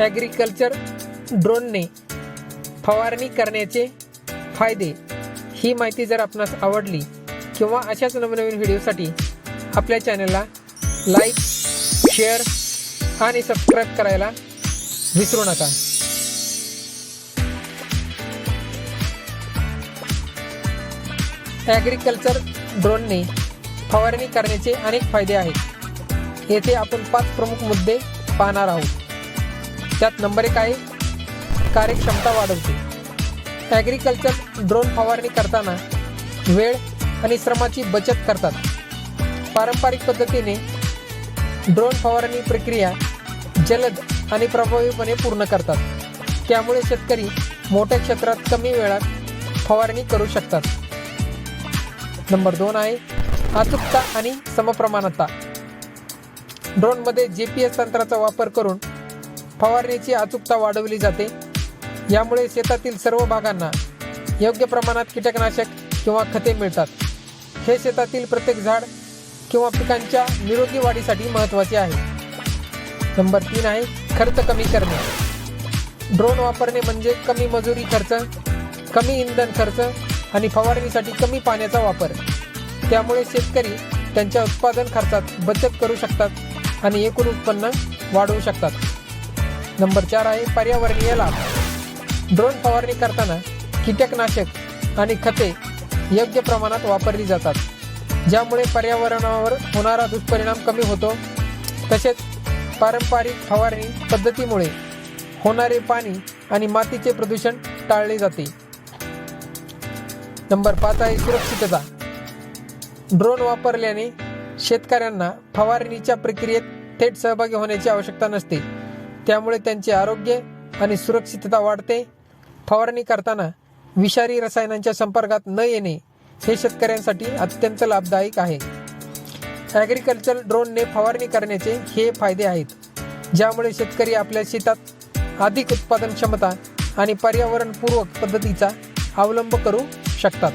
Agriculture ड्रोनने फवारणी करण्याचे फायदे ही माहिती जर आपणास आवडली किंवा अशाच नवनवीन व्हिडिओसाठी आपल्या चॅनलला लाईक शेअर आणि सबस्क्राईब करायला विसरू नका. ॲग्रिकल्चर ड्रोनने फवारणी करण्याचे अनेक फायदे आहेत. येथे आपण पाच प्रमुख मुद्दे पाहणार आहोत. त्यात नंबर एक आहे कार्यक्षमता वाढवते. ॲग्रिकल्चर ड्रोन फवारणी करताना वेळ आणि श्रमाची बचत करतात. पारंपरिक पद्धतीने ड्रोन फवारणी प्रक्रिया जलद आणि प्रभावीपणे पूर्ण करतात. त्यामुळे शेतकरी मोठ्या क्षेत्रात कमी वेळात फवारणी करू शकतात. नंबर दोन आहे अचूकता आणि समप्रमाणता. ड्रोनमध्ये जी पी एस तंत्राचा वापर करून फवारणीची अचूकता वाढवली जाते. यामुळे शेतातील सर्व भागांना योग्य प्रमाणात कीटकनाशक किंवा खते मिळतात. हे शेतातील प्रत्येक झाड किंवा पिकांच्या निरोगी वाढीसाठी महत्त्वाचे आहे. नंबर तीन आहे खर्च कमी करणे. ड्रोन वापरणे म्हणजे कमी मजुरी खर्च कमी इंधन खर्च आणि फवारणीसाठी कमी पाण्याचा वापर. त्यामुळे शेतकरी त्यांच्या उत्पादन खर्चात बचत करू शकतात आणि एकूण उत्पन्न वाढवू शकतात. नंबर चार आहे पर्यावरणीय लाभ. ड्रोन फवारणी करताना कीटकनाशक आणि खते योग्य प्रमाणात वापरली जातात. ज्यामुळे पर्यावरणावर होणारा दुष्परिणाम कमी होतो. तसेच पारंपरिक फवारणी पद्धतीमुळे होणारे पाणी आणि मातीचे प्रदूषण टाळले जाते. नंबर पाच आहे सुरक्षितता. ड्रोन वापरल्याने शेतकऱ्यांना फवारणीच्या प्रक्रियेत थेट सहभागी होण्याची आवश्यकता नसते. त्यामुळे त्यांचे आरोग्य आणि सुरक्षितता वाढते. फवारणी करताना विषारी रसायनांच्या संपर्कात न येणे हे शेतकऱ्यांसाठी अत्यंत लाभदायक आहे. ॲग्रिकल्चर ड्रोनने फवारणी करण्याचे हे फायदे आहेत ज्यामुळे शेतकरी आपल्या शेतात अधिक उत्पादन क्षमता आणि पर्यावरणपूर्वक पद्धतीचा अवलंब करू शकतात.